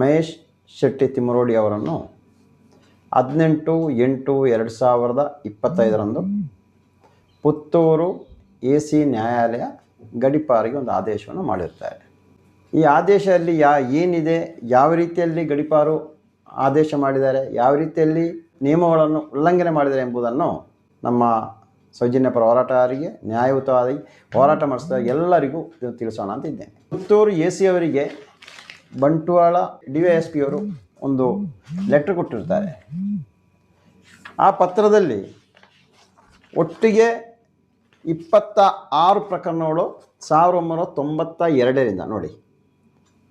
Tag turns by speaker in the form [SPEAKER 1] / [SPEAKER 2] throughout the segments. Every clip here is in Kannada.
[SPEAKER 1] ಮಹೇಶ್ ಶೆಟ್ಟಿ ತಿಮ್ಮರೋಡಿ ಅವರನ್ನು ಹದಿನೆಂಟು, ಎಂಟು, ಎರಡು ಸಾವಿರದ ಇಪ್ಪತ್ತೈದರಂದು ಪುತ್ತೂರು ಎ ಸಿ ನ್ಯಾಯಾಲಯ ಗಡಿಪಾರಿಗೆ ಒಂದು ಆದೇಶವನ್ನು ಮಾಡಿರ್ತಾರೆ. ಈ ಆದೇಶದಲ್ಲಿ ಯಾ, ಏನಿದೆ, ಯಾವ ರೀತಿಯಲ್ಲಿ ಗಡಿಪಾರು ಆದೇಶ ಮಾಡಿದ್ದಾರೆ, ಯಾವ ರೀತಿಯಲ್ಲಿ ನಿಯಮಗಳನ್ನು ಉಲ್ಲಂಘನೆ ಮಾಡಿದ್ದಾರೆ ಎಂಬುದನ್ನು ನಮ್ಮ ಸೌಜನ್ಯ ಪರ ಹೋರಾಟಗಾರರಿಗೆ ನ್ಯಾಯಯುತವಾಗಿ ಹೋರಾಟ ಮಾಡಿಸಿದ ಎಲ್ಲರಿಗೂ ತಿಳಿಸೋಣ ಅಂತ ಇದ್ದೇನೆ. ಪುತ್ತೂರು ಎ ಸಿ ಅವರಿಗೆ Bantwal D Y S P ಅವರು ಒಂದು ಲೆಟ್ರ್ ಕೊಟ್ಟಿರ್ತಾರೆ. ಆ ಪತ್ರದಲ್ಲಿ ಒಟ್ಟಿಗೆ ಇಪ್ಪತ್ತ ಆರು ಪ್ರಕರಣಗಳು ಸಾವಿರದ ಒಂಬೈನೂರ ತೊಂಬತ್ತ ಎರಡರಿಂದ ನೋಡಿ.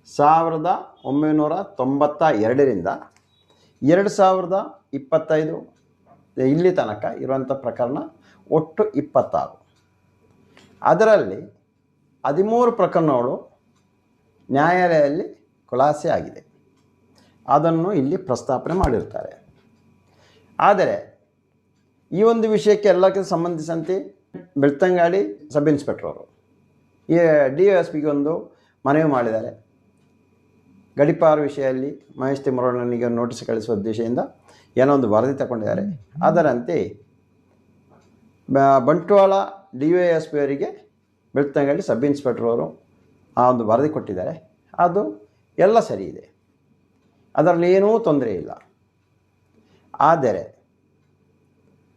[SPEAKER 1] ಸಾವಿರದ ಒಂಬೈನೂರ ತೊಂಬತ್ತ ಎರಡರಿಂದ ಎರಡು ಸಾವಿರದ ಇಪ್ಪತ್ತೈದು ಇಲ್ಲಿ ತನಕ ಇರುವಂಥ ಪ್ರಕರಣ ಒಟ್ಟು ಇಪ್ಪತ್ತಾರು. ಅದರಲ್ಲಿ ಹದಿಮೂರು ಪ್ರಕರಣಗಳು ನ್ಯಾಯಾಲಯದಲ್ಲಿ ಖುಲಾಸೆ ಆಗಿದೆ. ಅದನ್ನು ಇಲ್ಲಿ ಪ್ರಸ್ತಾಪನೆ ಮಾಡಿರ್ತಾರೆ. ಆದರೆ ಈ ಒಂದು ವಿಷಯಕ್ಕೆ ಎಲ್ಲಕ್ಕೆ ಸಂಬಂಧಿಸಿದಂತೆ ಬೆಳ್ತಂಗಾಡಿ ಸಬ್ ಇನ್ಸ್ಪೆಕ್ಟರ್ ಅವರು, ಈ ಡಿ ಎಸ್ ಪಿಗೆ ಒಂದು ಮನವಿ ಮಾಡಿದ್ದಾರೆ. ಗಡಿಪಾರು ವಿಷಯದಲ್ಲಿ ಮಹೇಶ್ ತಿಮ್ಮರೋಡನಿಗೆ ನೋಟಿಸ್ ಕಳಿಸುವ ಉದ್ದೇಶದಿಂದ ಏನೋ ಒಂದು ವರದಿ ತಗೊಂಡಿದ್ದಾರೆ. ಅದರಂತೆ Bantwal D Y S P ಅವರಿಗೆ ಬೆಳ್ತಂಗಡಿ ಸಬ್ ಇನ್ಸ್ಪೆಕ್ಟರ್ ಅವರು ಆ ಒಂದು ವರದಿ ಕೊಟ್ಟಿದ್ದಾರೆ. ಅದು ಎಲ್ಲ ಸರಿ ಇದೆ. ಅದರಲ್ಲಿ ಏನೂ ತೊಂದರೆ ಇಲ್ಲ. ಆದರೆ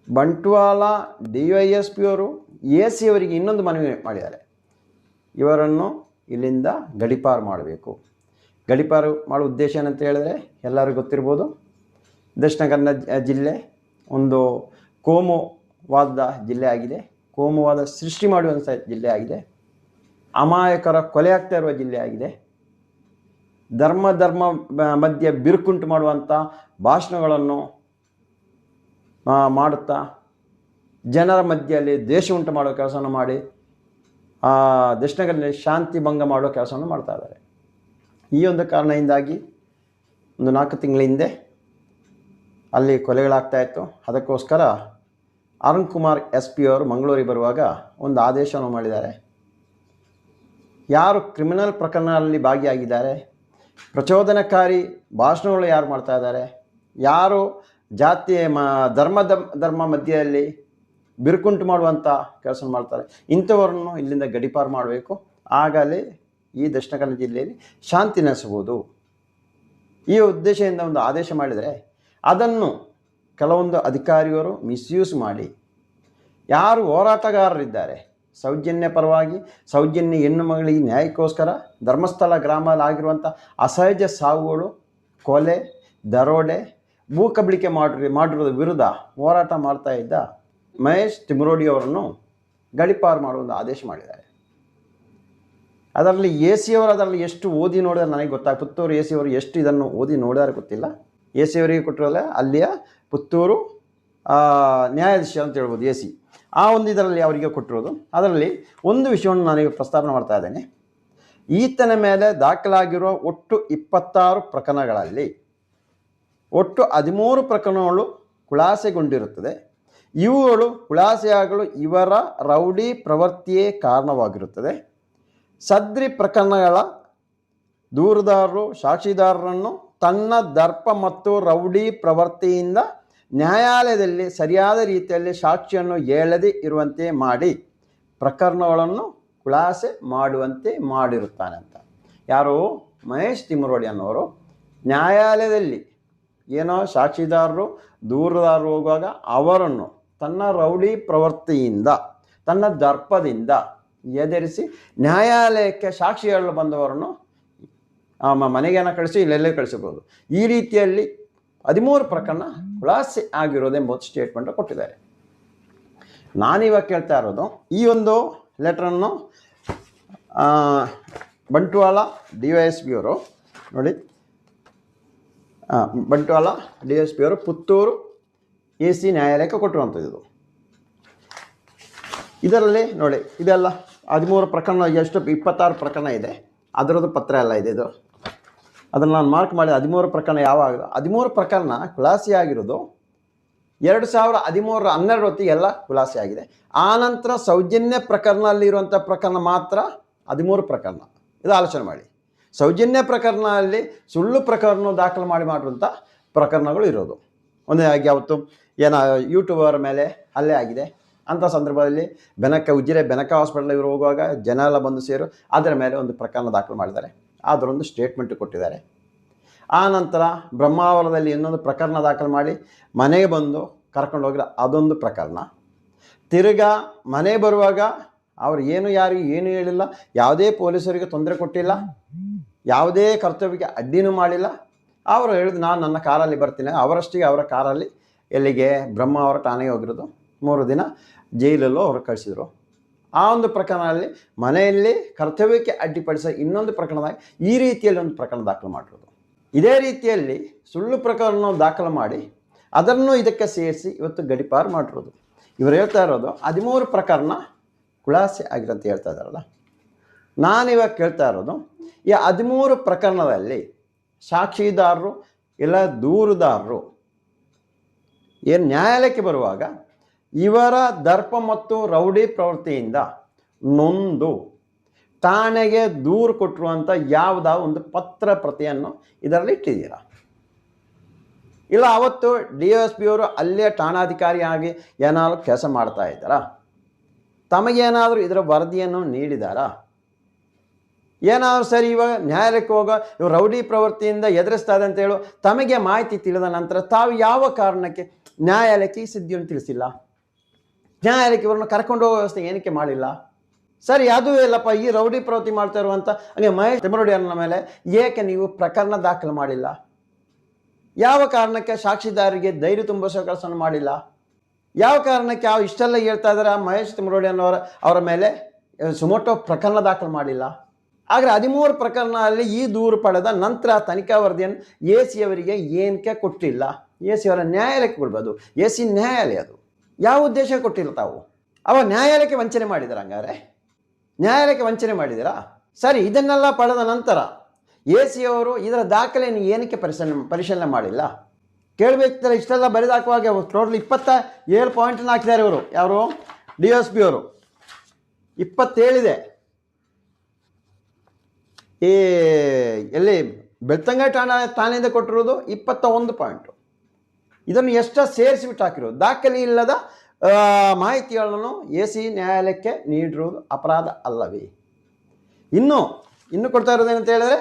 [SPEAKER 1] Bantwal, D Y S P ಅವರು, ಎ ಸಿ ಅವರಿಗೆ ಇನ್ನೊಂದು ಮನವಿ ಮಾಡಿದ್ದಾರೆ. ಇವರನ್ನು ಇಲ್ಲಿಂದ ಗಡಿಪಾರು ಮಾಡಬೇಕು. ಗಡಿಪಾರು ಮಾಡೋ ಉದ್ದೇಶ ಏನಂತ ಹೇಳಿದ್ರೆ, ಎಲ್ಲರಿಗೂ ಗೊತ್ತಿರ್ಬೋದು ದಕ್ಷಿಣ ಕನ್ನಡ ಜಿಲ್ಲೆ ಒಂದು ಕೋಮುವಾದ ಜಿಲ್ಲೆ ಆಗಿದೆ. ಕೋಮುವಾದ ಸೃಷ್ಟಿ ಮಾಡುವಂಥ ಜಿಲ್ಲೆ ಆಗಿದೆ. ಅಮಾಯಕರ ಕೊಲೆ ಆಗ್ತಾ ಇರುವ ಜಿಲ್ಲೆ ಆಗಿದೆ. ಧರ್ಮ ಧರ್ಮ ಮಧ್ಯೆ ಬಿರುಕುಂಟು ಮಾಡುವಂಥ ಭಾಷಣಗಳನ್ನು ಮಾಡುತ್ತಾ ಜನರ ಮಧ್ಯೆಯಲ್ಲಿ ದ್ವೇಷ ಉಂಟು ಮಾಡೋ ಕೆಲಸವನ್ನು ಮಾಡಿ ಆ, ದೇಶಗಳಲ್ಲಿ ಶಾಂತಿ ಭಂಗ ಮಾಡೋ ಕೆಲಸವನ್ನು ಮಾಡ್ತಾ ಇದ್ದಾರೆ. ಈ ಒಂದು ಕಾರಣದಿಂದಾಗಿ ಒಂದು ನಾಲ್ಕು ತಿಂಗಳ ಹಿಂದೆ ಅಲ್ಲಿ ಕೊಲೆಗಳಾಗ್ತಾಯಿತ್ತು ಅದಕ್ಕೋಸ್ಕರ ಅರುಣ್ ಕುಮಾರ್ ಎಸ್ ಪಿ ಅವರು ಮಂಗಳೂರಿಗೆ ಬರುವಾಗ ಒಂದು ಆದೇಶವನ್ನು ಮಾಡಿದ್ದಾರೆ. ಯಾರು ಕ್ರಿಮಿನಲ್ ಪ್ರಕರಣಗಳಲ್ಲಿ ಭಾಗಿಯಾಗಿದ್ದಾರೆ ಪ್ರಚೋದನಕಾರಿ ಭಾಷಣಗಳು ಯಾರು ಮಾಡ್ತಾ ಇದ್ದಾರೆ? ಯಾರು ಜಾತಿ ಮ, ಧರ್ಮ ಧರ್ಮ ಧರ್ಮ ಮಧ್ಯೆಯಲ್ಲಿ ಬಿರುಕುಂಟು ಮಾಡುವಂಥ ಕೆಲಸ ಮಾಡ್ತಾರೆ. ಇಂಥವರನ್ನು ಇಲ್ಲಿಂದ ಗಡಿಪಾರು ಮಾಡಬೇಕು. ಆಗಲೇ ಈ ದಕ್ಷಿಣ ಕನ್ನಡ ಜಿಲ್ಲೆಯಲ್ಲಿ ಶಾಂತಿ ನೆಲೆಸಬಹುದು. ಈ ಉದ್ದೇಶದಿಂದ ಒಂದು ಆದೇಶ ಮಾಡಿದರೆ ಅದನ್ನು ಕೆಲವೊಂದು ಅಧಿಕಾರಿಯವರು ಮಿಸ್ಯೂಸ್ ಮಾಡಿ. ಯಾರು ಹೋರಾಟಗಾರರಿದ್ದಾರೆ? ಸೌಜನ್ಯ ಪರವಾಗಿ, ಸೌಜನ್ಯ ಹೆಣ್ಣು ಮಗಳಿಗೆ ನ್ಯಾಯಕ್ಕೋಸ್ಕರ ಧರ್ಮಸ್ಥಳ ಗ್ರಾಮದಲ್ಲಿ ಆಗಿರುವಂಥ ಅಸಹಜ ಸಾವುಗಳು, ಕೊಲೆ, ದರೋಡೆ ಭೂ ಕಬಳಿಕೆ ಮಾಡಿ ಮಾಡಿರೋದ್ರ ವಿರುದ್ಧ ಹೋರಾಟ ಮಾಡ್ತಾ ಇದ್ದ ಮಹೇಶ್ ತಿಮ್ರೋಡಿ ಅವರನ್ನು ಗಡಿಪಾರು ಮಾಡುವ ಆದೇಶ ಮಾಡಿದ್ದಾರೆ. ಅದರಲ್ಲಿ ಎ ಸಿ ಅವರು ಅದರಲ್ಲಿ ಎಷ್ಟು ಓದಿ ನೋಡಿದ್ರೆ ನನಗೆ ಗೊತ್ತಾಗ, ಪುತ್ತೂರು ಎ ಸಿ ಅವರು ಎಷ್ಟು ಇದನ್ನು ಓದಿ ನೋಡಿದಾರೆ ಗೊತ್ತಿಲ್ಲ. ಎ ಸಿ ಅವರಿಗೆ ಕೊಟ್ಟಿರಲ್ಲ ಅಲ್ಲಿಯ ಪುತ್ತೂರು ನ್ಯಾಯಾಧೀಶ ಅಂತ ಹೇಳ್ಬೋದು ಎ ಸಿ. ಆ ಒಂದು ಇದರಲ್ಲಿ ಅವರಿಗೆ ಕೊಟ್ಟಿರೋದು. ಅದರಲ್ಲಿ ಒಂದು ವಿಷಯವನ್ನು ನಾನೀಗ ಪ್ರಸ್ತಾಪನೆ ಮಾಡ್ತಾ ಇದ್ದೇನೆ. ಈತನ ಮೇಲೆ ದಾಖಲಾಗಿರುವ ಒಟ್ಟು ಇಪ್ಪತ್ತಾರು ಪ್ರಕರಣಗಳಲ್ಲಿ ಒಟ್ಟು ಹದಿಮೂರು ಪ್ರಕರಣಗಳು ಖುಲಾಸೆಗೊಂಡಿರುತ್ತದೆ. ಇವುಗಳು ಖುಲಾಸೆಯಾಗಲು ಇವರ ರೌಡಿ ಪ್ರವೃತ್ತಿಯೇ ಕಾರಣವಾಗಿರುತ್ತದೆ. ಸದ್ರಿ ಪ್ರಕರಣಗಳ ದೂರದಾರರು, ಸಾಕ್ಷಿದಾರರನ್ನು ತನ್ನ ದರ್ಪ ಮತ್ತು ರೌಡಿ ಪ್ರವೃತ್ತಿಯಿಂದ ನ್ಯಾಯಾಲಯದಲ್ಲಿ ಸರಿಯಾದ ರೀತಿಯಲ್ಲಿ ಸಾಕ್ಷಿಯನ್ನು ಹೇಳದೇ ಇರುವಂತೆ ಮಾಡಿ ಪ್ರಕರಣಗಳನ್ನು ಖುಲಾಸೆ ಮಾಡುವಂತೆ ಮಾಡಿರುತ್ತಾನೆ ಅಂತ. ಯಾರು? ಮಹೇಶ್ ತಿಮ್ಮರೋಡಿ ಅನ್ನೋರು ನ್ಯಾಯಾಲಯದಲ್ಲಿ ಏನೋ ಸಾಕ್ಷಿದಾರರು, ದೂರದಾರರು ಹೋಗುವಾಗ ಅವರನ್ನು ತನ್ನ ರೌಡಿ ಪ್ರವೃತ್ತಿಯಿಂದ, ತನ್ನ ದರ್ಪದಿಂದ ಎದುರಿಸಿ ನ್ಯಾಯಾಲಯಕ್ಕೆ ಸಾಕ್ಷಿ ಹೇಳಲು ಬಂದವರನ್ನು ಮನೆಗೇನ ಕಳಿಸಿ, ಇಲ್ಲೆಲ್ಲೇ ಕಳಿಸಬಹುದು. ಈ ರೀತಿಯಲ್ಲಿ ಹದಿಮೂರು ಪ್ರಕರಣ ಖುಲಾಸೆ ಆಗಿರೋದೆಂಬುದು ಸ್ಟೇಟ್ಮೆಂಟ್ ಕೊಟ್ಟಿದ್ದಾರೆ. ನಾನಿವಾಗ ಕೇಳ್ತಾ ಇರೋದು, ಈ ಒಂದು ಲೆಟ್ರನ್ನು Bantwal D Y S P ಅವರು ನೋಡಿ ಬಂಟ್ವಾಳ ಡಿ ಎಸ್ ಪಿ ಅವರು ಪುತ್ತೂರು ಎ ಸಿ ನ್ಯಾಯಾಲಯಕ್ಕೆ ಕೊಟ್ಟಿರುವಂಥದ್ದು. ಇದು ಇದರಲ್ಲಿ ನೋಡಿ, ಇದೆಲ್ಲ ಹದಿಮೂರು ಪ್ರಕರಣ, ಎಷ್ಟು, ಇಪ್ಪತ್ತಾರು ಪ್ರಕರಣ ಇದೆ. ಅದರದ್ದು ಪತ್ರ ಎಲ್ಲ ಇದೆ ಇದು. ಅದನ್ನು ನಾನು ಮಾರ್ಕ್ ಮಾಡಿ ಹದಿಮೂರು ಪ್ರಕರಣ ಯಾವಾಗ? ಹದಿಮೂರು ಪ್ರಕರಣ ಖುಲಾಸೆ ಆಗಿರೋದು ಎರಡು ಸಾವಿರ ಹದಿಮೂರರ ಹನ್ನೆರಡು ಹೊತ್ತಿಗೆ ಎಲ್ಲ ಆಗಿದೆ. ಆನಂತರ ಸೌಜನ್ಯ ಪ್ರಕರಣದಲ್ಲಿರುವಂಥ ಪ್ರಕರಣ ಮಾತ್ರ ಹದಿಮೂರು ಪ್ರಕರಣ. ಇದು ಆಲೋಚನೆ ಮಾಡಿ. ಸೌಜನ್ಯ ಪ್ರಕರಣದಲ್ಲಿ ಸುಳ್ಳು ಪ್ರಕರಣ ದಾಖಲು ಮಾಡಿ ಮಾಡುವಂಥ ಪ್ರಕರಣಗಳು ಇರೋದು. ಒಂದೇ ಆಗಿ ಯಾವತ್ತು ಏನ ಯೂಟ್ಯೂಬರ್ ಮೇಲೆ ಅಲ್ಲೇ ಆಗಿದೆ. ಅಂಥ ಸಂದರ್ಭದಲ್ಲಿ ಬೆನಕ, ಉಜಿರೆ, ಬೆನಕ ಹಾಸ್ಪಿಟಲ್ ಇವರು ಹೋಗುವಾಗ ಜನ ಎಲ್ಲ ಬಂದು ಸೇರು, ಅದರ ಮೇಲೆ ಒಂದು ಪ್ರಕರಣ ದಾಖಲು ಮಾಡಿದ್ದಾರೆ. ಅದರೊಂದು ಸ್ಟೇಟ್ಮೆಂಟ್ ಕೊಟ್ಟಿದ್ದಾರೆ. ಆ ನಂತರ ಬ್ರಹ್ಮಾವರದಲ್ಲಿ ಇನ್ನೊಂದು ಪ್ರಕರಣ ದಾಖಲು ಮಾಡಿ ಮನೆಗೆ ಬಂದು ಕರ್ಕೊಂಡು ಹೋಗಿರೋ ಅದೊಂದು ಪ್ರಕರಣ. ತಿರ್ಗಾ ಮನೆ ಬರುವಾಗ ಅವ್ರು ಏನು ಯಾರು ಏನು ಹೇಳಿಲ್ಲ, ಯಾವುದೇ ಪೊಲೀಸರಿಗೆ ತೊಂದರೆ ಕೊಟ್ಟಿಲ್ಲ, ಯಾವುದೇ ಕರ್ತವ್ಯಕ್ಕೆ ಅಡ್ಡಿನೂ ಮಾಡಿಲ್ಲ. ಅವರು ಹೇಳಿದ್ರು ನಾನು ನನ್ನ ಕಾರಲ್ಲಿ ಬರ್ತೀನಿ, ಅವರಷ್ಟಿಗೆ ಅವರ ಕಾರಲ್ಲಿ ಎಲ್ಲಿಗೆ? ಬ್ರಹ್ಮ ಅವರ ಠಾಣೆಗೆ ಹೋಗಿರೋದು, ಮೂರು ದಿನ ಜೈಲಲ್ಲೂ ಅವರು ಕಳಿಸಿದರು. ಆ ಒಂದು ಪ್ರಕರಣದಲ್ಲಿ ಮನೆಯಲ್ಲಿ ಕರ್ತವ್ಯಕ್ಕೆ ಅಡ್ಡಿಪಡಿಸ ಇನ್ನೊಂದು ಪ್ರಕರಣದಾಗ ಈ ರೀತಿಯಲ್ಲಿ ಒಂದು ಪ್ರಕರಣ ದಾಖಲು ಮಾಡಿರೋದು. ಇದೇ ರೀತಿಯಲ್ಲಿ ಸುಳ್ಳು ಪ್ರಕರಣ ದಾಖಲು ಮಾಡಿ, ಅದನ್ನು ಇದಕ್ಕೆ ಸೇರಿಸಿ ಇವತ್ತು ಗಡಿಪಾರು ಮಾಡಿರೋದು. ಇವರು ಹೇಳ್ತಾ ಇರೋದು, ಹದಿಮೂರು ಪ್ರಕರಣ ಖುಲಾಸೆ ಅಂತ ಹೇಳ್ತಾ ಇದ್ದಾರಲ್ಲ? ನಾನಿವಾಗ ಕೇಳ್ತಾ ಇರೋದು, ಈ ಹದಿಮೂರು ಪ್ರಕರಣದಲ್ಲಿ ಸಾಕ್ಷಿದಾರರು ಇಲ್ಲ ದೂರುದಾರರು ಏನು ನ್ಯಾಯಾಲಯಕ್ಕೆ ಬರುವಾಗ ಇವರ ದರ್ಪ ಮತ್ತು ರೌಡಿ ಪ್ರವೃತ್ತಿಯಿಂದ ನೊಂದು ಠಾಣೆಗೆ ದೂರು ಕೊಟ್ಟಿರುವಂಥ ಯಾವುದೋ ಒಂದು ಪತ್ರ ಪ್ರತಿಯನ್ನು ಇದರಲ್ಲಿ ಇಟ್ಟಿದ್ದೀರಾ? ಇಲ್ಲ, ಅವತ್ತು ಡಿ ಎಸ್ ಪಿ ಅವರು ಅಲ್ಲೇ ಠಾಣಾಧಿಕಾರಿಯಾಗಿ ಏನಾದರೂ ಕೆಲಸ ಮಾಡ್ತಾ ಇದ್ದಾರಾ? ತಮಗೇನಾದರೂ ಇದರ ವರದಿಯನ್ನು ನೀಡಿದಾರಾ? ಏನಾದರೂ ಸರಿ, ಇವಾಗ ನ್ಯಾಯಾಲಯಕ್ಕೆ ಹೋಗೋ, ಇವ್ರು ರೌಡಿ ಪ್ರವೃತ್ತಿಯಿಂದ ಎದುರಿಸ್ತಾ ಇದೆ ಅಂತ ಹೇಳು, ತಮಗೆ ಮಾಹಿತಿ ತಿಳಿದ ನಂತರ ತಾವು ಯಾವ ಕಾರಣಕ್ಕೆ ನ್ಯಾಯಾಲಯಕ್ಕೆ ಈ ಸುದ್ದಿಯನ್ನು ತಿಳಿಸಿಲ್ಲ? ನ್ಯಾಯಾಲಯಕ್ಕೆ ಇವ್ರನ್ನ ಕರ್ಕೊಂಡು ಹೋಗೋ ವ್ಯವಸ್ಥೆ ಏನಕ್ಕೆ ಮಾಡಿಲ್ಲ? ಸರಿ, ಅದು ಇಲ್ಲಪ್ಪ, ಈ ರೌಡಿ ಪ್ರವೃತ್ತಿ ಮಾಡ್ತಾ ಇರುವಂಥ ಹಂಗೆ ಮಹೇಶ್ ತಿಮ್ಮರೊಡಿಯನ್ನ ಮೇಲೆ ಏಕೆ ನೀವು ಪ್ರಕರಣ ದಾಖಲು ಮಾಡಿಲ್ಲ? ಯಾವ ಕಾರಣಕ್ಕೆ ಸಾಕ್ಷಿದಾರರಿಗೆ ಧೈರ್ಯ ತುಂಬಿಸೋ ಕೆಲಸವನ್ನು ಮಾಡಿಲ್ಲ? ಯಾವ ಕಾರಣಕ್ಕೆ ಯಾವ ಇಷ್ಟೆಲ್ಲ ಹೇಳ್ತಾ ಇದ್ದಾರೆ ಮಹೇಶ್ ತಿಮರೋಡಿ ಅನ್ನೋರ ಅವರ ಮೇಲೆ? ಸುಮೋಟೋ ಪ್ರಕರಣ ದಾಖಲು ಮಾಡಿಲ್ಲ. ಆದರೆ ಹದಿಮೂರು ಪ್ರಕರಣದಲ್ಲಿ ಈ ದೂರು ಪಡೆದ ನಂತರ ತನಿಖಾ ವರದಿಯನ್ನು ಎ ಸಿ ಅವರಿಗೆ ಏನಕ್ಕೆ ಕೊಟ್ಟಿಲ್ಲ? ಎ ಸಿ ಅವರ ನ್ಯಾಯಾಲಯಕ್ಕೆ ಕೊಡ್ಬೋದು. ಎ ಸಿ ನ್ಯಾಯಾಲಯ ಅದು. ಯಾವ ಉದ್ದೇಶ ಕೊಟ್ಟಿಲ್ಲ ತಾವು? ಅವ ನ್ಯಾಯಾಲಯಕ್ಕೆ ವಂಚನೆ ಮಾಡಿದಾರೆ ಹಂಗಾರೆ? ನ್ಯಾಯಾಲಯಕ್ಕೆ ವಂಚನೆ ಮಾಡಿದ್ದೀರಾ ಸರಿ, ಇದನ್ನೆಲ್ಲ ಪಡೆದ ನಂತರ ಎ ಸಿ ಅವರು ಇದರ ದಾಖಲೆಯನ್ನು ಏನಕ್ಕೆ ಪರಿಶೀಲನೆ ಪರಿಶೀಲನೆ ಮಾಡಿಲ್ಲ? ಕೇಳಬೇಕಿದ್ರೆ ಇಷ್ಟೆಲ್ಲ ಬರೆದಾಕುವಾಗ ಟೋಟಲ್ ಇಪ್ಪತ್ತ ಏಳು ಪಾಯಿಂಟನ್ನು ಹಾಕಿದ್ದಾರೆ ಇವರು. ಯಾರು? ಡಿ ಎಸ್ ಪಿ ಅವರು. ಇಪ್ಪತ್ತೇಳಿದೆ. ಈ ಎಲ್ಲಿ? ಬೆಳ್ತಂಗ ಠಾಣ ಠಾಣೆಯಿಂದ ಕೊಟ್ಟಿರೋದು ಇಪ್ಪತ್ತ ಒಂದು ಪಾಯಿಂಟು ಇದನ್ನು ಎಷ್ಟ ಸೇರಿಸಿಬಿಟ್ಟು ಹಾಕಿರೋದು? ದಾಖಲೆ ಇಲ್ಲದ ಮಾಹಿತಿಗಳನ್ನು ಎ ಸಿ ನ್ಯಾಯಾಲಯಕ್ಕೆ ನೀಡಿರುವುದು ಅಪರಾಧ ಅಲ್ಲವೇ? ಇನ್ನು ಇನ್ನು ಕೊಡ್ತಾ ಇರೋದೇನಂತ ಹೇಳಿದ್ರೆ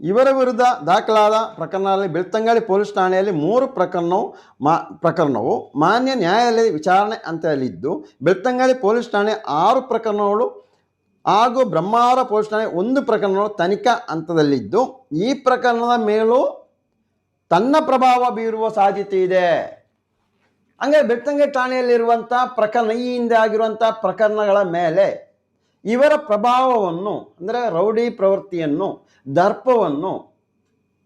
[SPEAKER 1] ಇವರ ವಿರುದ್ಧ ದಾಖಲಾದ ಪ್ರಕರಣದಲ್ಲಿ ಬೆಳ್ತಂಗಡಿ ಪೊಲೀಸ್ ಠಾಣೆಯಲ್ಲಿ ಮೂರು ಪ್ರಕರಣವು ಮಾ, ಪ್ರಕರಣವು ಮಾನ್ಯ ನ್ಯಾಯಾಲಯದ ವಿಚಾರಣೆ ಹಂತದಲ್ಲಿದ್ದು, ಬೆಳ್ತಂಗಡಿ ಪೊಲೀಸ್ ಠಾಣೆ ಆರು ಪ್ರಕರಣಗಳು ಹಾಗೂ ಬ್ರಹ್ಮಾವರ ಪೊಲೀಸ್ ಠಾಣೆ ಒಂದು ಪ್ರಕರಣಗಳು ತನಿಖಾ ಹಂತದಲ್ಲಿದ್ದು, ಈ ಪ್ರಕರಣದ ಮೇಲೂ ತನ್ನ ಪ್ರಭಾವ ಬೀರುವ ಸಾಧ್ಯತೆ ಇದೆ. ಹಂಗೆ ಬೆಳ್ತಂಗಡಿ ಠಾಣೆಯಲ್ಲಿರುವಂಥ ಪ್ರಕರಣ, ಈ ಹಿಂದೆ ಆಗಿರುವಂಥ ಪ್ರಕರಣಗಳ ಮೇಲೆ ಇವರ ಪ್ರಭಾವವನ್ನು, ಅಂದರೆ ರೌಡಿ ಪ್ರವೃತ್ತಿಯನ್ನು, ದರ್ಪವನ್ನು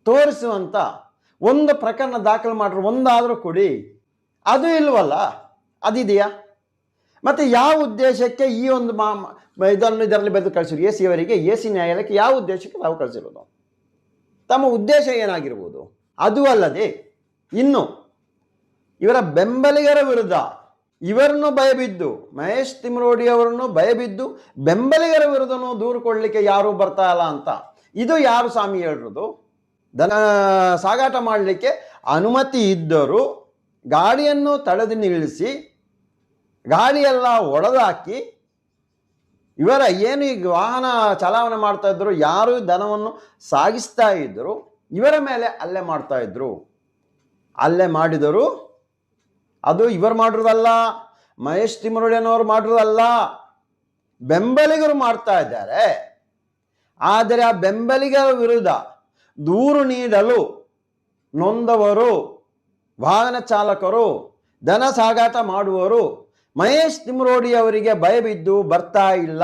[SPEAKER 1] ತೋರಿಸುವಂಥ ಒಂದು ಪ್ರಕರಣ ದಾಖಲು ಮಾಡಿದ್ರು, ಒಂದಾದರೂ ಕೊಡಿ. ಅದು ಇಲ್ವಲ್ಲ? ಅದಿದೆಯಾ? ಮತ್ತು ಯಾವ ಉದ್ದೇಶಕ್ಕೆ ಈ ಒಂದು ಮಾ ಇದನ್ನು ಇದರಲ್ಲಿ ಬರೆದು ಕಳಿಸಿರು ಎ ಸಿ ಅವರಿಗೆ, ಎ ಸಿ ನ್ಯಾಯಾಲಯಕ್ಕೆ ಯಾವ ಉದ್ದೇಶಕ್ಕೆ ನಾವು ಕಳಿಸಿರೋದು? ತಮ್ಮ ಉದ್ದೇಶ ಏನಾಗಿರ್ಬೋದು? ಅದು ಅಲ್ಲದೆ, ಇನ್ನು ಇವರ ಬೆಂಬಲಿಗರ ವಿರುದ್ಧ ಇವರನ್ನು ಭಯಬಿದ್ದು, ಮಹೇಶ್ ತಿಮ್ರೋಡಿ ಅವರನ್ನು ಭಯಬಿದ್ದು, ಬೆಂಬಲಿಗರ ವಿರುದ್ಧನೂ ದೂರು ಕೊಡಲಿಕ್ಕೆ ಯಾರೂ ಬರ್ತಾ ಇಲ್ಲ ಅಂತ. ಇದು ಯಾರು ಸ್ವಾಮಿ ಹೇಳಿರೋದು? ದನ ಸಾಗಾಟ ಮಾಡಲಿಕ್ಕೆ ಅನುಮತಿ ಇದ್ದರೂ ಗಾಡಿಯನ್ನು ತಡೆದು ನಿಲ್ಲಿಸಿ, ಗಾಡಿಯೆಲ್ಲ ಒಡೆದಾಕಿ, ಇವರ ಏನು ಈಗ ವಾಹನ ಚಲಾವಣೆ ಮಾಡ್ತಾ ಇದ್ರು ಯಾರು ದನವನ್ನು ಸಾಗಿಸ್ತಾ ಇದ್ದರು, ಇವರ ಮೇಲೆ ಅಲ್ಲೇ ಮಾಡ್ತಾ ಇದ್ರು ಅಲ್ಲೇ ಮಾಡಿದರು ಅದು ಇವರು ಮಾಡಿರೋದಲ್ಲ, ಮಹೇಶ್ ತಿಮ್ಮರೊಡೆಯನವರು ಮಾಡಿರೋದಲ್ಲ. ಬೆಂಬಲಿಗರು ಮಾಡ್ತಾ ಇದ್ದಾರೆ. ಆದರೆ ಆ ಬೆಂಬಲಿಗರ ವಿರುದ್ಧ ದೂರು ನೀಡಲು ನೊಂದವರು, ವಾಹನ ಚಾಲಕರು, ದನ ಸಾಗಾಟ ಮಾಡುವವರು ಮಹೇಶ್ ತಿಮ್ರೋಡಿ ಅವರಿಗೆ ಭಯಬಿದ್ದು ಬರ್ತಾ ಇಲ್ಲ.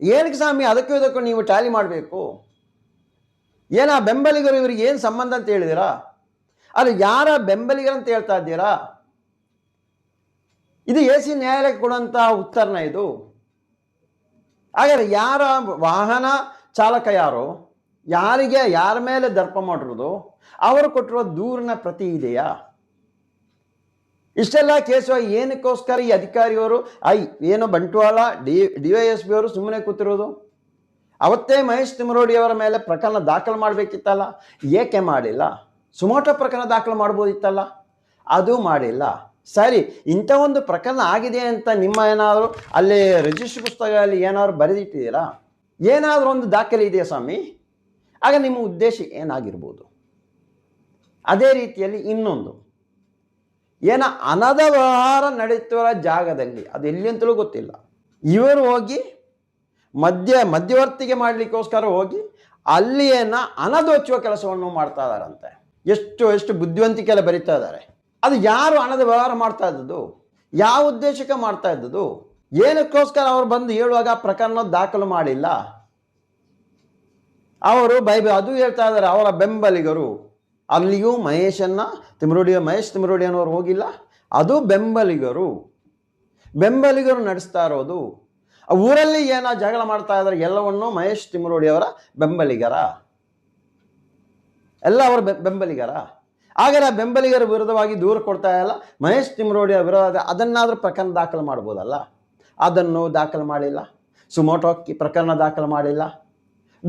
[SPEAKER 1] ಏನಕ್ಕೆ ಸ್ವಾಮಿ, ಅದಕ್ಕೂ ಇದಕ್ಕೂ ನೀವು ಟ್ಯಾಲಿ ಮಾಡಬೇಕು? ಏನ ಬೆಂಬಲಿಗರು ಇವರಿಗೆ ಏನು ಸಂಬಂಧ ಅಂತ ಹೇಳಿದಿರಾ? ಅದು ಯಾರ ಬೆಂಬಲಿಗರಂತ ಹೇಳ್ತಾ ಇದ್ದೀರಾ? ಇದು ಎ ಸಿ ನ್ಯಾಯಾಲಯಕ್ಕೆ ಕೊಡುವಂತಹ ಉತ್ತರನ ಇದು. ಹಾಗಾದ್ರೆ ಯಾರ ವಾಹನ ಚಾಲಕ ಯಾರು? ಯಾರಿಗೆ, ಯಾರ ಮೇಲೆ ದರ್ಪ ಮಾಡಿರೋದು? ಅವರು ಕೊಟ್ಟಿರೋ ದೂರಿನ ಪ್ರತಿ ಇದೆಯಾ? ಇಷ್ಟೆಲ್ಲ ಕೇಸು ಏನಕ್ಕೋಸ್ಕರ ಈ ಅಧಿಕಾರಿಯವರು, ಐ, ಏನೋ Bantwal, D D S P ಅವರು ಸುಮ್ಮನೆ ಕೂತಿರೋದು? ಅವತ್ತೇ ಮಹೇಶ್ ತಿಮರೋಡಿಯವರ ಮೇಲೆ ಪ್ರಕರಣ ದಾಖಲು ಮಾಡಬೇಕಿತ್ತಲ್ಲ? ಏಕೆ ಮಾಡಿಲ್ಲ? ಸುಮೋಟೋ ಪ್ರಕರಣ ದಾಖಲು ಮಾಡ್ಬೋದಿತ್ತಲ್ಲ? ಅದು ಮಾಡಿಲ್ಲ. ಸರಿ, ಇಂಥ ಒಂದು ಪ್ರಕರಣ ಆಗಿದೆ ಅಂತ ನಿಮ್ಮ ಏನಾದರೂ ಅಲ್ಲಿ ರಿಜಿಸ್ಟರ್ ಪುಸ್ತಕದಲ್ಲಿ ಏನಾದರೂ ಬರೆದಿಟ್ಟಿದ್ದೀರಾ? ಏನಾದರೂ ಒಂದು ದಾಖಲೆ ಇದೆಯಾ ಸ್ವಾಮಿ? ಆಗ ನಿಮ್ಮ ಉದ್ದೇಶ ಏನಾಗಿರ್ಬೋದು? ಅದೇ ರೀತಿಯಲ್ಲಿ ಇನ್ನೊಂದು. ಏನ ಅನದ ವ್ಯವಹಾರ ನಡೆಯುತ್ತಿರುವ ಜಾಗದಲ್ಲಿ, ಅದು ಎಲ್ಲಿ ಅಂತಲೂ ಗೊತ್ತಿಲ್ಲ. ಇವರು ಹೋಗಿ, ಮಧ್ಯ, ಮಧ್ಯವರ್ತಿಗೆ ಮಾಡಲಿಕ್ಕೋಸ್ಕರ ಹೋಗಿ ಅಲ್ಲಿ ಏನ ಹಣದೋಚುವ ಕೆಲಸವನ್ನು ಮಾಡ್ತಾ ಇದ್ದಾರಂತೆ. ಎಷ್ಟು ಎಷ್ಟು ಬುದ್ಧಿವಂತಿಕೆಲ್ಲ ಬರಿತಾ ಇದ್ದಾರೆ. ಅದು ಯಾರು ಹಣದ ವ್ಯವಹಾರ ಮಾಡ್ತಾ ಇದ್ದದ್ದು? ಯಾವ ಉದ್ದೇಶಕ್ಕೆ ಮಾಡ್ತಾ ಇದ್ದದ್ದು? ಏನಕ್ಕೋಸ್ಕರ ಅವ್ರು ಬಂದು ಹೇಳುವಾಗ ಪ್ರಕರಣ ದಾಖಲು ಮಾಡಿಲ್ಲ? ಅವರು ಬೈಬ, ಅದು ಹೇಳ್ತಾ ಇದ್ದಾರೆ, ಅವರ ಬೆಂಬಲಿಗರು. ಅಲ್ಲಿಯೂ ಮಹೇಶನ್ನ, ತಿಮರುಡಿಯ ಮಹೇಶ್ ತಿಮರೋಡಿಯನವರು ಹೋಗಿಲ್ಲ. ಅದು ಬೆಂಬಲಿಗರು. ಬೆಂಬಲಿಗರು ನಡೆಸ್ತಾ ಇರೋದು. ಊರಲ್ಲಿ ಏನೋ ಜಗಳ ಮಾಡ್ತಾ ಇದ್ದಾರೆ, ಎಲ್ಲವನ್ನೂ ಮಹೇಶ್ ತಿಮರೋಡಿಯವರ ಬೆಂಬಲಿಗರ. ಎಲ್ಲ ಅವರ ಬೆಂಬಲಿಗರ? ಆಗಲೇ ಆ ಬೆಂಬಲಿಗರ ವಿರುದ್ಧವಾಗಿ ದೂರ ಕೊಡ್ತಾ ಇಲ್ಲ. ಮಹೇಶ್ ತಿಮ್ರೋಡಿಯ ವಿರೋಧ, ಅದನ್ನಾದರೂ ಪ್ರಕರಣ ದಾಖಲು ಮಾಡ್ಬೋದಲ್ಲ? ಅದನ್ನು ದಾಖಲು ಮಾಡಿಲ್ಲ. ಸುಮೋಟೋ ಪ್ರಕರಣ ದಾಖಲು ಮಾಡಿಲ್ಲ.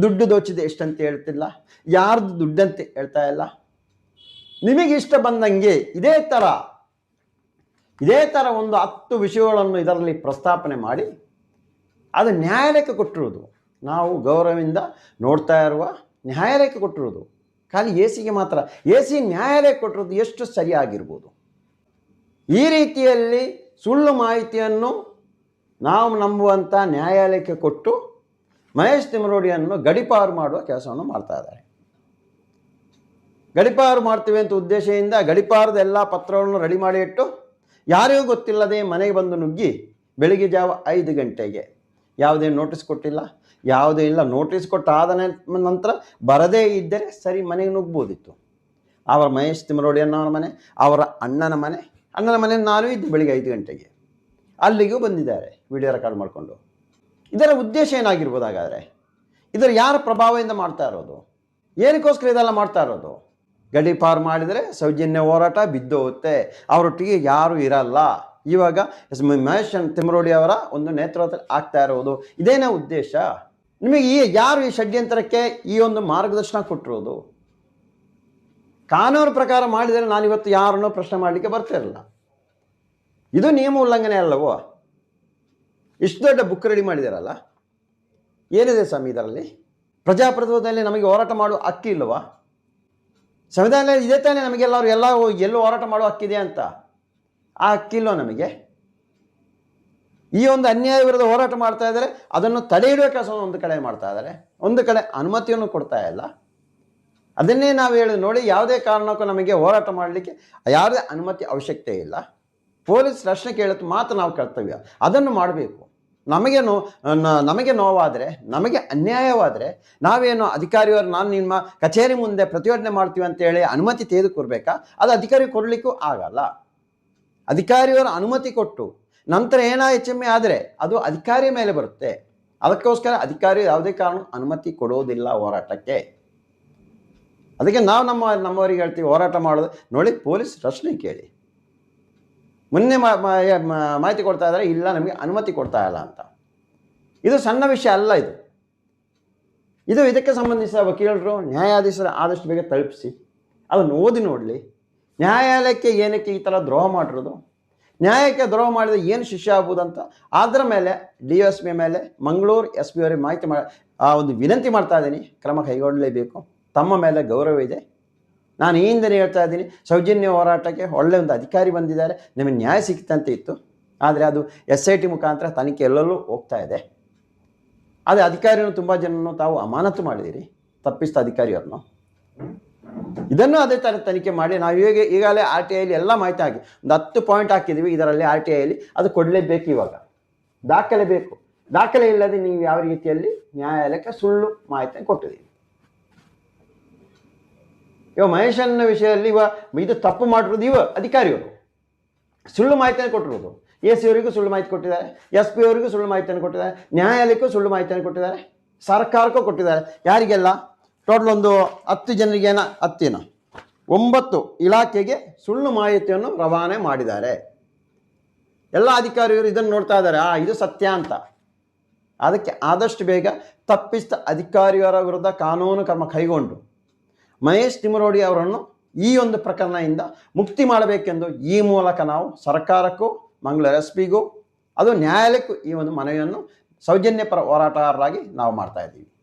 [SPEAKER 1] ದುಡ್ಡು ದೋಚಿದೆ ಎಷ್ಟಂತ ಹೇಳ್ತಿಲ್ಲ. ಯಾರ್ದು ದುಡ್ಡಂತೆ ಹೇಳ್ತಾ ಇಲ್ಲ. ನಿಮಗೆ ಇಷ್ಟ ಬಂದಂಗೆ ಇದೇ ಥರ ಇದೇ ಥರ ಒಂದು ಹತ್ತು ವಿಷಯಗಳನ್ನು ಇದರಲ್ಲಿ ಪ್ರಸ್ತಾಪನೆ ಮಾಡಿ, ಅದು ನ್ಯಾಯಾಲಯಕ್ಕೆ ಕೊಟ್ಟಿರೋದು ನಾವು ಗೌರವದಿಂದ ನೋಡ್ತಾ ಇರುವ ನ್ಯಾಯಾಲಯಕ್ಕೆ ಕೊಟ್ಟಿರೋದು ಖಾಲಿ ಎ ಸಿಗೆ ಮಾತ್ರ. ಎ ಸಿ ನ್ಯಾಯಾಲಯ ಕೊಟ್ಟಿರೋದು ಎಷ್ಟು ಸರಿಯಾಗಿರ್ಬೋದು? ಈ ರೀತಿಯಲ್ಲಿ ಸುಳ್ಳು ಮಾಹಿತಿಯನ್ನು ನಾವು ನಂಬುವಂಥ ನ್ಯಾಯಾಲಯಕ್ಕೆ ಕೊಟ್ಟು ಮಹೇಶ್ ತಿಮರೋಡಿಯನ್ನು ಗಡಿಪಾರು ಮಾಡುವ ಕೆಲಸವನ್ನು ಮಾಡ್ತಾ ಇದ್ದಾರೆ. ಗಡಿಪಾರು ಮಾಡ್ತೀವಿ ಅಂತ ಉದ್ದೇಶದಿಂದ ಗಡಿಪಾರದ ಎಲ್ಲ ಪತ್ರಗಳನ್ನು ರೆಡಿ ಮಾಡಿ ಇಟ್ಟು ಯಾರಿಗೂ ಗೊತ್ತಿಲ್ಲದೆ ಮನೆಗೆ ಬಂದು ನುಗ್ಗಿ ಬೆಳಿಗ್ಗೆ ಜಾವ ಐದು ಗಂಟೆಗೆ ಯಾವುದೇ ನೋಟಿಸ್ ಕೊಟ್ಟಿಲ್ಲ. ಯಾವುದೇ ಇಲ್ಲ ನೋಟಿಸ್ ಕೊಟ್ಟಾದ ನಂತರ ಬರದೇ ಇದ್ದರೆ ಸರಿ ಮನೆಗೆ ನುಗ್ಬೋದಿತ್ತು. ಅವರ ಮಹೇಶ್ ತಿಮರೋಡಿ ಅನ್ನೋರ ಮನೆ, ಅವರ ಅಣ್ಣನ ಮನೆ ಅಣ್ಣನ ಮನೆ ನಾನು ಇದ್ದೆ ಬೆಳಿಗ್ಗೆ ಐದು ಗಂಟೆಗೆ. ಅಲ್ಲಿಗೂ ಬಂದಿದ್ದಾರೆ ವಿಡಿಯೋ ರೆಕಾರ್ಡ್ ಮಾಡಿಕೊಂಡು. ಇದರ ಉದ್ದೇಶ ಏನಾಗಿರ್ಬೋದು ಹಾಗಾದರೆ ಇದರ ಯಾರ ಪ್ರಭಾವದಿಂದ ಮಾಡ್ತಾ ಇರೋದು? ಏನಕ್ಕೋಸ್ಕರ ಇದೆಲ್ಲ ಮಾಡ್ತಾ ಇರೋದು? ಗಡಿಪಾರು ಮಾಡಿದರೆ ಸೌಜನ್ಯ ಹೋರಾಟ ಬಿದ್ದು ಹೋಗುತ್ತೆ ಅವರೊಟ್ಟಿಗೆ ಯಾರೂ ಇರಲ್ಲ. ಇವಾಗ ಮಹೇಶ್ ತಿಮರೋಡಿ ಅವರ ಒಂದು ನೇತೃತ್ವ ಆಗ್ತಾ ಇರೋದು. ಇದೇನೇ ಉದ್ದೇಶ? ನಿಮಗೆ ಈ ಯಾರು ಈ ಷಡ್ಯಂತರಕ್ಕೆ ಈ ಒಂದು ಮಾರ್ಗದರ್ಶನ ಕೊಟ್ಟಿರೋದು? ಕಾನೂನು ಪ್ರಕಾರ ಮಾಡಿದರೆ ನಾನಿವತ್ತು ಯಾರನ್ನೂ ಪ್ರಶ್ನೆ ಮಾಡಲಿಕ್ಕೆ ಬರ್ತಿರಲ್ಲ ಇದು ನಿಯಮ ಉಲ್ಲಂಘನೆ ಅಲ್ಲವೋ? ಇಷ್ಟು ದೊಡ್ಡ ಬುಕ್ ರೆಡಿ ಮಾಡಿದಾರಲ್ಲ ಏನಿದೆ ಸ್ವಾಮಿ ಇದರಲ್ಲಿ? ಪ್ರಜಾಪ್ರಭುತ್ವದಲ್ಲಿ ನಮಗೆ ಹೋರಾಟ ಮಾಡುವ ಹಕ್ಕಿ ಇಲ್ಲವಾ? ಸಂವಿಧಾನದಲ್ಲಿ ಇದೆ ತಾನೇ ನಮಗೆಲ್ಲರೂ ಎಲ್ಲ ಎಲ್ಲೂ ಹೋರಾಟ ಮಾಡುವ ಹಕ್ಕಿದೆ ಅಂತ. ಆ ಹಕ್ಕಿಲ್ವ ನಮಗೆ? ಈ ಒಂದು ಅನ್ಯಾಯ ವಿರುದ್ಧ ಹೋರಾಟ ಮಾಡ್ತಾ ಇದ್ದಾರೆ, ಅದನ್ನು ತಡೆ ಇಡುವ ಕೆಲಸವನ್ನು ಒಂದು ಕಡೆ ಮಾಡ್ತಾ ಇದ್ದಾರೆ. ಒಂದು ಕಡೆ ಅನುಮತಿಯನ್ನು ಕೊಡ್ತಾ ಇಲ್ಲ. ಅದನ್ನೇ ನಾವು ಹೇಳಿ ನೋಡಿ, ಯಾವುದೇ ಕಾರಣಕ್ಕೂ ನಮಗೆ ಹೋರಾಟ ಮಾಡಲಿಕ್ಕೆ ಯಾವುದೇ ಅನುಮತಿ ಅವಶ್ಯಕತೆ ಇಲ್ಲ. ಪೊಲೀಸ್ ರಕ್ಷಣೆ ಕೇಳುತ್ತೆ ಮಾತ್ರ ನಾವು ಕರ್ತವ್ಯ. ಅದನ್ನು ಮಾಡಬೇಕು. ನಮಗೆ ನೋ ನಮಗೆ ನೋವಾದರೆ, ನಮಗೆ ಅನ್ಯಾಯವಾದರೆ, ನಾವೇನು ಅಧಿಕಾರಿಯವರು, ನಾನು ನಿಮ್ಮ ಕಚೇರಿ ಮುಂದೆ ಪ್ರತಿಭಟನೆ ಮಾಡ್ತೀವಿ ಅಂತೇಳಿ ಅನುಮತಿ ತೆಗೆದುಕೊಡ್ಬೇಕಾ ಅದು ಅಧಿಕಾರಿ ಕೊಡಲಿಕ್ಕೂ ಆಗಲ್ಲ. ಅಧಿಕಾರಿಯವರು ಅನುಮತಿ ಕೊಟ್ಟು ನಂತರ ಏನೋ ಹೆಚ್ಚಮ್ಮೆ ಆದರೆ ಅದು ಅಧಿಕಾರಿ ಮೇಲೆ ಬರುತ್ತೆ. ಅದಕ್ಕೋಸ್ಕರ ಅಧಿಕಾರಿ ಯಾವುದೇ ಕಾರಣ ಅನುಮತಿ ಕೊಡೋದಿಲ್ಲ ಹೋರಾಟಕ್ಕೆ. ಅದಕ್ಕೆ ನಾವು ನಮ್ಮ, ನಮ್ಮವರಿಗೆ ಹೇಳ್ತೀವಿ, ಹೋರಾಟ ಮಾಡೋದು. ನೋಡಿ, ಪೊಲೀಸ್ ರಕ್ಷಣೆ ಕೇಳಿ. ಮೊನ್ನೆ ಮಾಹಿತಿ ಕೊಡ್ತಾ ಇದ್ದಾರೆ, ಇಲ್ಲ, ನಮಗೆ ಅನುಮತಿ ಕೊಡ್ತಾ ಇಲ್ಲ ಅಂತ. ಇದು ಸಣ್ಣ ವಿಷಯ ಅಲ್ಲ ಇದು. ಇದು ಇದಕ್ಕೆ ಸಂಬಂಧಿಸಿದ ವಕೀಲರು, ನ್ಯಾಯಾಧೀಶರ ಆದಷ್ಟು ಬೇಗ ತಲುಪಿಸಿ. ಅದನ್ನು ಓದಿ ನೋಡಲಿ. ನ್ಯಾಯಾಲಯಕ್ಕೆ ಏನಕ್ಕೆ ಈ ಥರ ದ್ರೋಹ ಮಾಡಿರೋದು? ನ್ಯಾಯಕ್ಕೆ ದ್ರೋಹ ಮಾಡಿದ ಏನು ಶಿಕ್ಷೆ ಆಗ್ಬೋದಂತ? ಅದರ ಮೇಲೆ ಡಿ ಎಸ್ ಪಿ ಮೇಲೆ ಮಂಗಳೂರು ಎಸ್ ಪಿ ಅವರಿಗೆ ಮಾಹಿತಿ ಮಾಡಿ ಆ ಒಂದು ವಿನಂತಿ ಮಾಡ್ತಾ ಇದ್ದೀನಿ. ಕ್ರಮ ಕೈಗೊಳ್ಳಲೇಬೇಕು. ತಮ್ಮ ಮೇಲೆ ಗೌರವ ಇದೆ. ನಾನು ಈ ಹಿಂದೆ ಹೇಳ್ತಾ ಇದ್ದೀನಿ. ಸೌಜನ್ಯ ಹೋರಾಟಕ್ಕೆ ಒಳ್ಳೆಯ ಒಂದು ಅಧಿಕಾರಿ ಬಂದಿದ್ದಾರೆ. ನಿಮಗೆ ನ್ಯಾಯ ಸಿಕ್ತಂತೆ ಇತ್ತು. ಆದರೆ ಅದು ಎಸ್ ಐ ಟಿ ಮುಖಾಂತರ ತನಿಖೆ ಎಲ್ಲೆಲ್ಲೂ ಹೋಗ್ತಾ ಇದೆ. ಅದೇ ಅಧಿಕಾರಿಯನ್ನು ತುಂಬ ಜನನು ತಾವು ಅಮಾನತು ಮಾಡಿದಿರಿ ತಪ್ಪಿಸಿದ ಅಧಿಕಾರಿಯವ್ರನ್ನು. ಇದನ್ನು ಅದೇ ಥರ ತನಿಖೆ ಮಾಡಿ ನಾವು ಈಗ ಈಗಾಗಲೇ ಆರ್ ಟಿ ಐಲಿ ಎಲ್ಲ ಮಾಹಿತಿ ಹಾಕಿ ಒಂದು ಹತ್ತು ಪಾಯಿಂಟ್ ಹಾಕಿದ್ದೀವಿ ಇದರಲ್ಲಿ ಆರ್ ಟಿ ಐಲಿ ಅದು ಕೊಡಲೇಬೇಕು ಇವಾಗ. ದಾಖಲೆ ಬೇಕು. ದಾಖಲೆ ಇಲ್ಲದೆ ನೀವು ಯಾವ ರೀತಿಯಲ್ಲಿ ನ್ಯಾಯಾಲಯಕ್ಕೆ ಸುಳ್ಳು ಮಾಹಿತಿಯನ್ನು ಕೊಟ್ಟಿದ್ದೀವಿ ಇವಾಗ ಮಹೇಶನ ವಿಷಯದಲ್ಲಿ ಇವ ಇದು ತಪ್ಪು ಮಾಡಿರೋದು ಇವ ಅಧಿಕಾರಿಯವರು. ಸುಳ್ಳು ಮಾಹಿತಿಯನ್ನು ಕೊಟ್ಟಿರೋದು. ಎ ಸಿ ಅವರಿಗೂ ಸುಳ್ಳು ಮಾಹಿತಿ ಕೊಟ್ಟಿದ್ದಾರೆ. ಎಸ್ ಪಿ ಅವರಿಗೂ ಸುಳ್ಳು ಮಾಹಿತಿಯನ್ನು ಕೊಟ್ಟಿದ್ದಾರೆ. ನ್ಯಾಯಾಲಯಕ್ಕೂ ಸುಳ್ಳು ಮಾಹಿತಿಯನ್ನು ಕೊಟ್ಟಿದ್ದಾರೆ. ಸರ್ಕಾರಕ್ಕೂ ಕೊಟ್ಟಿದ್ದಾರೆ. ಯಾರಿಗೆಲ್ಲ? ಟೋಟಲ್ ಒಂದು ಹತ್ತು ಜನರಿಗೇನ ಹತ್ತಿನ. ಒಂಬತ್ತು ಇಲಾಖೆಗೆ ಸುಳ್ಳು ಮಾಹಿತಿಯನ್ನು ರವಾನೆ ಮಾಡಿದ್ದಾರೆ. ಎಲ್ಲ ಅಧಿಕಾರಿಗಳು ಇದನ್ನು ನೋಡ್ತಾ ಇದ್ದಾರೆ. ಆ, ಇದು ಸತ್ಯ ಅಂತ. ಅದಕ್ಕೆ ಆದಷ್ಟು ಬೇಗ ತಪ್ಪಿಸಿದ ಅಧಿಕಾರಿಗಳ ವಿರುದ್ಧ ಕಾನೂನು ಕ್ರಮ ಕೈಗೊಂಡು ಮಹೇಶ್ ತಿಮರೋಡಿ ಅವರನ್ನು ಈ ಒಂದು ಪ್ರಕರಣದಿಂದ ಮುಕ್ತಿ ಮಾಡಬೇಕೆಂದು ಈ ಮೂಲಕ ನಾವು ಸರ್ಕಾರಕ್ಕೂ, ಮಂಗಳೂರು ಎಸ್ ಪಿಗೂ ಅದು ನ್ಯಾಯಾಲಯಕ್ಕೂ ಈ ಒಂದು ಮನವಿಯನ್ನು ಸೌಜನ್ಯ ಪರ ಹೋರಾಟಗಾರರಾಗಿ ನಾವು ಮಾಡ್ತಾ ಇದ್ದೀವಿ.